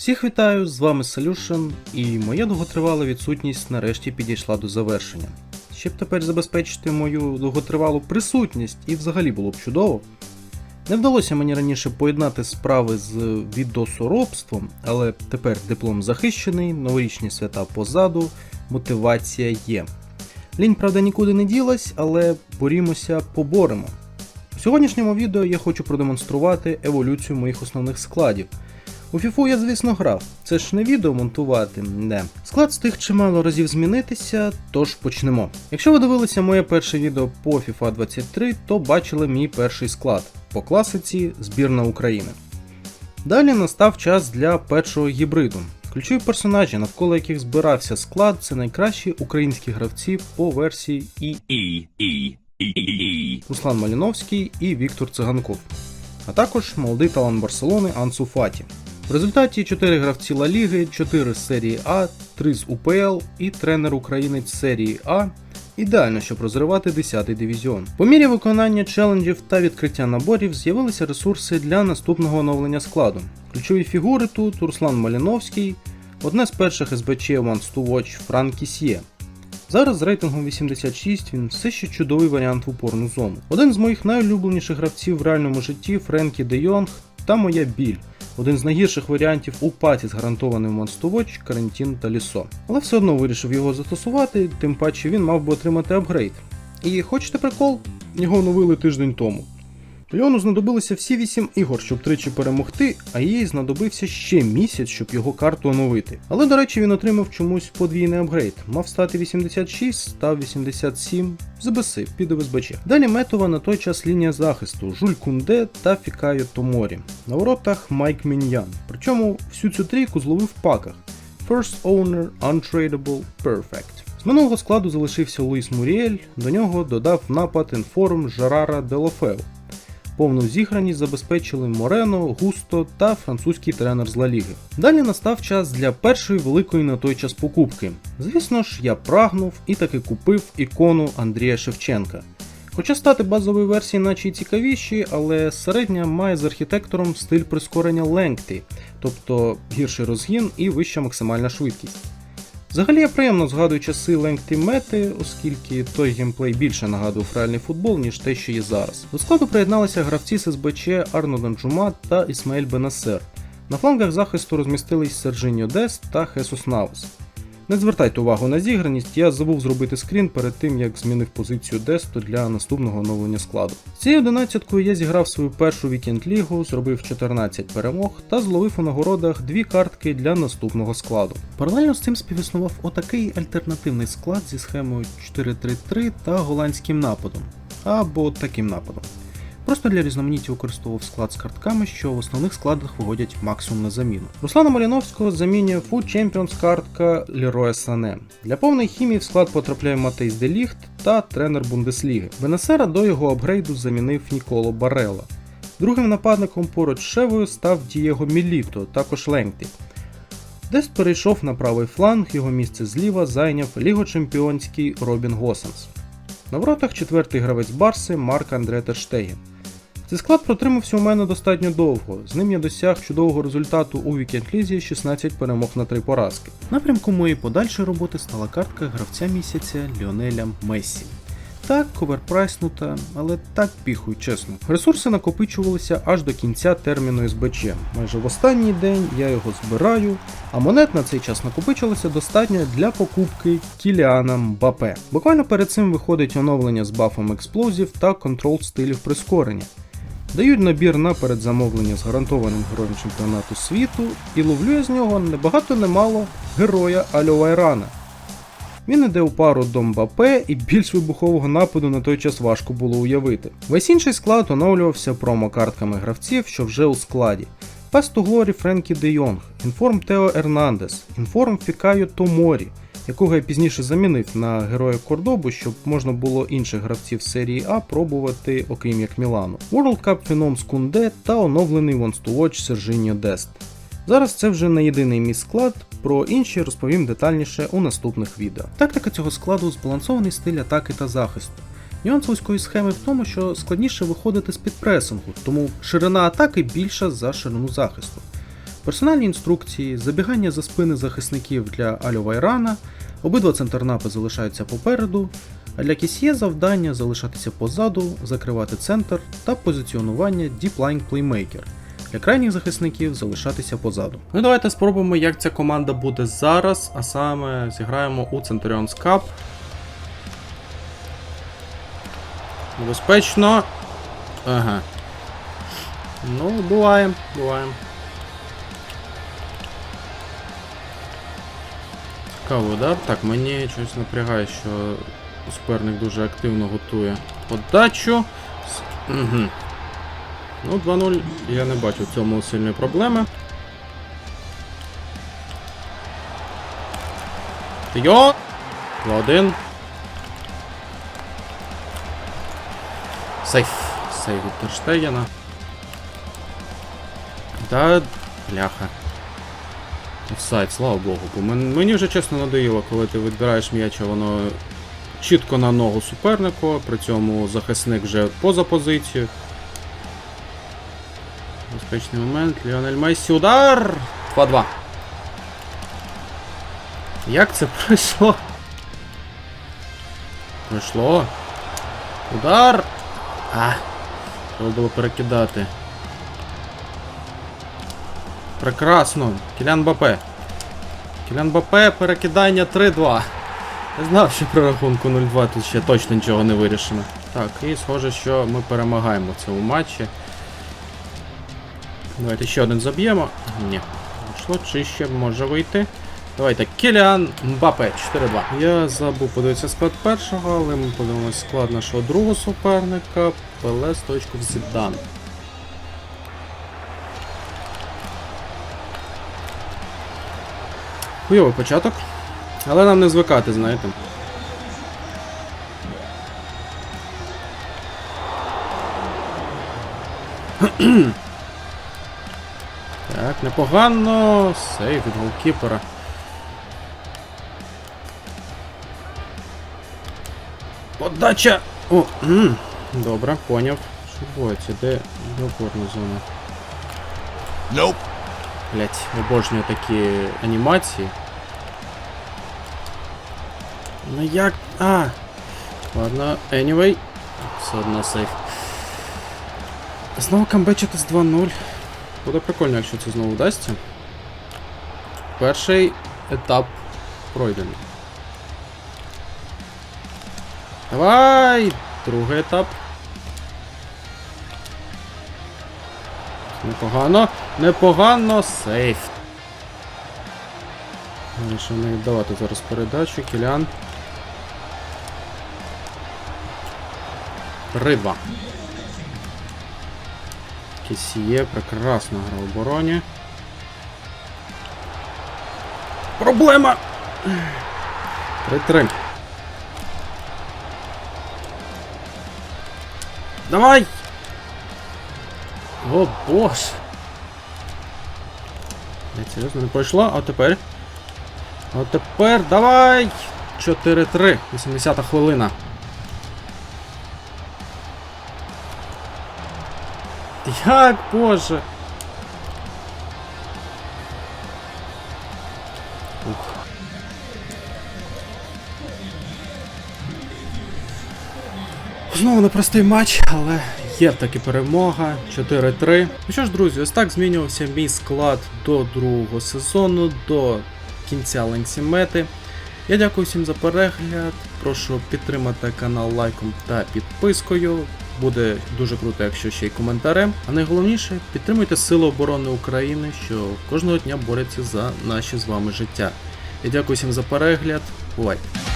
Всіх вітаю, з вами Solution, і моя довготривала відсутність нарешті підійшла до завершення. Щоб тепер забезпечити мою довготривалу присутність і взагалі було б чудово. Не вдалося мені раніше поєднати справи з відосоробством, але тепер диплом захищений, новорічні свята позаду, мотивація є. Лінь, правда, нікуди не ділась, але борімося, поборемо. У сьогоднішньому відео я хочу продемонструвати еволюцію моїх основних складів. У FIFA я, звісно, грав. Це ж не відео монтувати, не. Склад встиг чимало разів змінитися, тож почнемо. Якщо ви дивилися моє перше відео по FIFA 23, то бачили мій перший склад по класиці збірна України. Далі настав час для першого гібриду. Ключові персонажі, навколо яких збирався склад, це найкращі українські гравці по версії і E E E E Руслан Маліновський і Віктор Циганков, а також молодий талант Барселони Ансу Фаті. В результаті 4 гравці Ла Ліги, 4 з серії А, 3 з УПЛ і тренер українець серії А. Ідеально, щоб розривати 10-й дивізіон. По мірі виконання челенджів та відкриття наборів з'явилися ресурси для наступного оновлення складу. Ключові фігури тут Руслан Маліновський, одне з перших СБЧ Once to Watch Франк Кісьє. Зараз з рейтингом 86 він все ще чудовий варіант в упорну зону. Один з моїх найулюбленіших гравців в реальному житті Френкі Де Йонг та моя біль. Один з найгірших варіантів у паті з гарантованим Monster карантин та Лісо. Але все одно вирішив його застосувати, тим паче він мав би отримати апгрейд. І хочете прикол? Його оновили тиждень тому. Льону знадобилися всі 8 ігор, щоб тричі перемогти, а їй знадобився ще місяць, щоб його карту оновити. Але, до речі, він отримав чомусь подвійний апгрейд. Мав стати 86, став 87, забесив, піде в СБЧ. Далі метова на той час лінія захисту Жуль Кунде та Фікайо Томорі. На воротах Майк Міньян. Причому всю цю трійку зловив в паках. First Owner, Untradeable, Perfect. З минулого складу залишився Луїс Муріель, до нього додав напад інформ Жерара Делофео. Повну зіграність забезпечили Морено, Густо та французький тренер з Ла Ліги. Далі настав час для першої великої на той час покупки. Звісно ж, я прагнув і таки купив ікону Андрія Шевченка. Хоча стати базової версії наче й цікавіші, але середня має з архітектором стиль прискорення Lengthy, тобто гірший розгін і вища максимальна швидкість. Взагалі я приємно згадую часи Lengthy мети, оскільки той геймплей більше нагадував реальний футбол, ніж те, що є зараз. До складу приєдналися гравці з СБЧ Арно Данджума та Ісмаель Бенасер. На флангах захисту розмістились Сержиньо Дес та Хесус Навес. Не звертайте увагу на зіграність, я забув зробити скрін перед тим, як змінив позицію Десту для наступного оновлення складу. З цією одинадцяткою я зіграв свою першу вікенд лігу, зробив 14 перемог та зловив у нагородах дві картки для наступного складу. Паралельно з цим співіснував отакий альтернативний склад зі схемою 4-3-3 та голландським нападом. Або таким нападом. Просто для різноманіття використовував склад з картками, що в основних складах виводять максимум на заміну. Руслана Маліновського замінює Food Champions картка Лероя Сане. Для повної хімії в склад потрапляє Матейс Деліхт та тренер Бундесліги. Бенесера до його апгрейду замінив Ніколо Барела. Другим нападником поруч з Шевою став Дієго Міліто, також Ленгті. Дест перейшов на правий фланг, його місце зліва зайняв лігочемпіонський Робін Госенс. На воротах четвертий гравець Барси Марк Андре Терштеген. Цей склад протримався у мене достатньо довго. З ним я досяг чудового результату у вікенд-лізі 16 перемог на 3 поразки. Напрямком моєї подальшої роботи стала картка гравця місяця Ліонеля Мессі. Так, коверпрайснута, але так піхуй, чесно. Ресурси накопичувалися аж до кінця терміну СБЧ. Майже в останній день я його збираю, а монет на цей час накопичилося достатньо для покупки Кіліана Мбапе. Буквально перед цим виходить оновлення з бафом експлозів та контрол стилів прискорення. Дають набір на передзамовлення з гарантованим героєм чемпіонату світу, і ловлю я з нього небагато немало героя Альо Вайрана. Він іде у пару до Мбапе, і більш вибухового нападу на той час важко було уявити. Весь інший склад оновлювався промокартками гравців, що вже у складі. To Glory Френкі Де Йонг, Інформ Тео Ернандес, Інформ Фікайо Томорі, якого я пізніше замінив на героя Кордобу, щоб можна було інших гравців серії А пробувати, окрім як Мілану. World Cup Phenom з Кунде та оновлений Wants to Watch Сержиньо Дест. Зараз це вже не єдиний мій склад, про інші розповім детальніше у наступних відео. Тактика цього складу збалансований стиль атаки та захисту. Нюанс вузької схеми в тому, що складніше виходити з підпресингу, тому ширина атаки більша за ширину захисту. Персональні інструкції, забігання за спини захисників для Алю Вайрана, обидва центрнапи залишаються попереду, а для Кісьє завдання залишатися позаду, закривати центр та позиціонування Deep Line Playmaker. Для крайніх захисників залишатися позаду. Ну і давайте спробуємо, як ця команда буде зараз, а саме зіграємо у Centurion's Cup. Небезпечно. Ага. Ну, буває, буває. Цікавий удар. Так, мені щось напрягає, що суперник дуже активно готує подачу. Угу. Ну, 2-0 я не бачу в цьому сильної проблеми. Йо! 2-1. Сейф. Сейф від Терштегена. Да, бляха. Офсайд, слава Богу. Бо мені вже чесно надоїло, коли ти відбираєш м'яч, а воно чітко на ногу супернику, при цьому захисник вже поза позицією. Безпечний момент. Ліонель Мессі. Удар! 2-2. Як це пройшло? Пройшло. Удар! А! Треба було перекидати. Прекрасно. Кілян Бапе. Кілян Бапе, перекидання 3-2. Я знав, що при рахунку 0-2 тут ще точно нічого не вирішено. Так, і схоже, що ми перемагаємо в цьому матчі. Давайте ще один заб'ємо. Ні. Вийшло, чи ще може вийти. Давайте, Кіліан Мбапе 4-2. Я забув подивитися склад першого, але ми подивимося склад нашого другого суперника. Пеле Стоечков Зідан. Хуйовий початок. Але нам не звикати, знаєте. Так, непогано. Сейв від голкіпера. Подача! О, добре, поняв. Що? Де де опорна зона? Nope. Блять, обожнюю такі анімації. Ну як. А! Ладно, anyway. Все одно сейф. Знову камбечити з 2-0. Буде прикольно, якщо це знову вдасться. Перший етап пройдений. Давай! Другий етап. Непогано. Непогано. Сейф. Вирішив не віддавати зараз передачу. Кілян. 3-2. Кісіє прекрасно грав в обороні. Проблема! 3-3. Давай! О боже! Я серйозно не пройшло, а тепер. А тепер давай! 4-3. 80 хвилина. Як, боже? Ух. Знову непростий матч, але є таки перемога. 4-3. Ну що ж, друзі, ось так змінювався мій склад до другого сезону, до кінця Ленсімети. Я дякую всім за перегляд. Прошу підтримати канал лайком та підпискою. Буде дуже круто, якщо ще й коментарем. А найголовніше, підтримуйте Сили оборони України, що кожного дня борються за наші з вами життя. Я дякую всім за перегляд. Бувайте!